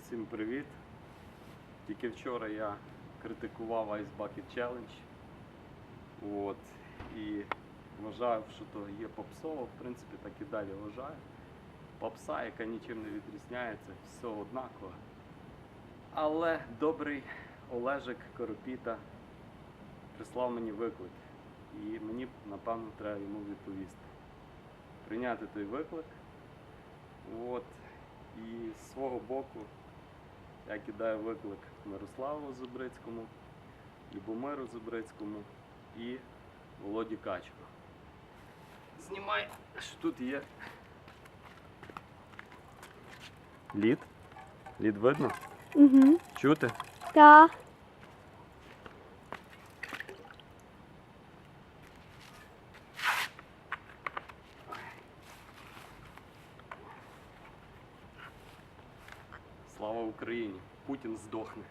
Всім привіт! Тільки вчора я критикував Ice Bucket Challenge. От. І вважаю, що то є попсово, в принципі, так і далі вважаю. Попса, яка нічим не відрізняється, все однаково. Але добрий Олежик Коропіта прислав мені виклик. І мені, напевно, треба йому відповісти. Прийняти той виклик. От. З свого боку я кидаю виклик Мирославу Зубрицькому, Любомиру Зубрицькому і Володі Качку. Знімай, що тут є. Лід. Лід видно? Угу. Чути? Так. Слава Україні! Путін здохне.